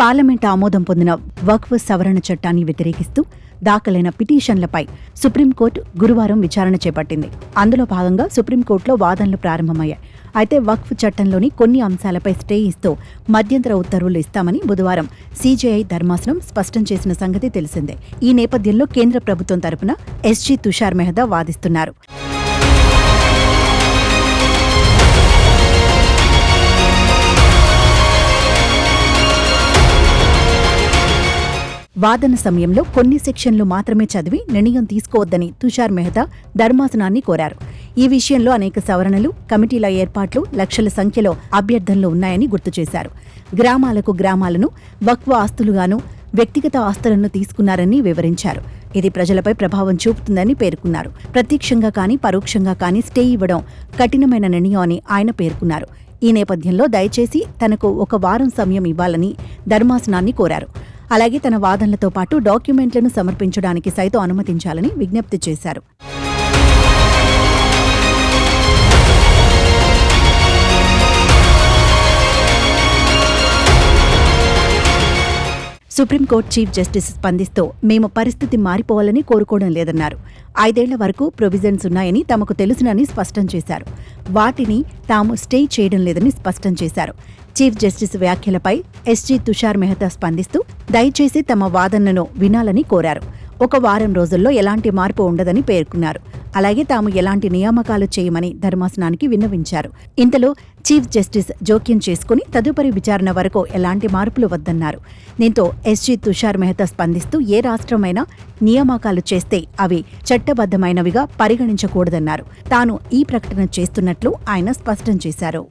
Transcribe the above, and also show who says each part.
Speaker 1: Parliament ఆమోదం పొందిన వక్ఫ్ సవరణ చట్టాన్ని వ్యతిరేకిస్తూ దాఖలైన పిటిషన్లపై సుప్రీంకోర్టు గురువారం విచారణ చేపట్టింది. అందులో భాగంగా సుప్రీంకోర్టులో వాదనలు ప్రారంభమయ్యాయి. అయితే వక్ఫ్ చట్టంలోని కొన్ని అంశాలపై స్టే ఇస్తూ మధ్యంతర ఉత్తర్వులు ఇస్తామని బుధవారం సీజేఐ ధర్మాసనం స్పష్టం చేసిన సంగతి తెలిసిందే. ఈ నేపథ్యంలో కేంద్ర ప్రభుత్వం తరపున ఎస్జీ తుషార్ మెహదా వాదిస్తున్నారు. వాదన సమయంలో కొన్ని సెక్షన్లు మాత్రమే చదివి నిర్ణయం తీసుకోవద్దని తుషార్ మెహతా ధర్మాసనాన్ని కోరారు. ఈ విషయంలో అనేక సవరణలు కమిటీల ఏర్పాట్లు లక్షల సంఖ్యలో అభ్యర్థనలు ఉన్నాయని గుర్తు చేశారు. గ్రామాలకు గ్రామాలను వక్వ ఆస్తులుగాను వ్యక్తిగత ఆస్తులను తీసుకున్నారని వివరించారు. ఇది ప్రజలపై ప్రభావం చూపుతుందని పేర్కొన్నారు. ప్రత్యక్షంగా కానీ పరోక్షంగా కానీ స్టే ఇవ్వడం కఠినమైన నిర్ణయం అని ఆయన పేర్కొన్నారు. ఈ నేపథ్యంలో దయచేసి తనకు ఒక వారం సమయం ఇవ్వాలని ధర్మాసనాన్ని కోరారు. అలాగే తన వాదనలతో పాటు డాక్యుమెంట్లను సమర్పించడానికి సైతం అనుమతించాలని విజ్ఞప్తి చేశారు. సుప్రీంకోర్టు చీఫ్ జస్టిస్ స్పందిస్తూ మేము పరిస్థితి మారిపోవాలని కోరుకోవడం లేదన్నారు. ఐదేళ్ళ వరకు ప్రొవిజన్స్ ఉన్నాయని తమకు తెలుసునని స్పష్టం చేశారు. వాటిని తాము స్టే చేయడం లేదని స్పష్టం చేశారు. చీఫ్ జస్టిస్ వ్యాఖ్యలపై ఎస్జీ తుషార్ మెహతా స్పందిస్తూ దయచేసి తమ వాదనను వినాలని కోరారు. ఒక వారం రోజుల్లో ఎలాంటి మార్పు ఉండదని పేర్కొన్నారు. అలాగే తాము ఎలాంటి నియామకాలు చేయమని ధర్మాసనానికి విన్నవించారు. ఇంతలో చీఫ్ జస్టిస్ జోక్యం చేసుకుని తదుపరి విచారణ వరకు ఎలాంటి మార్పులు వద్దన్నారు. దీంతో ఎస్జీ తుషార్ మెహతా స్పందిస్తూ ఏ రాష్ట్రమైనా నియామకాలు చేస్తే అవి చట్టబద్ధమైనవిగా పరిగణించకూడదన్నారు. తాను ఈ ప్రకటన చేస్తున్నట్లు ఆయన స్పష్టం చేశారు.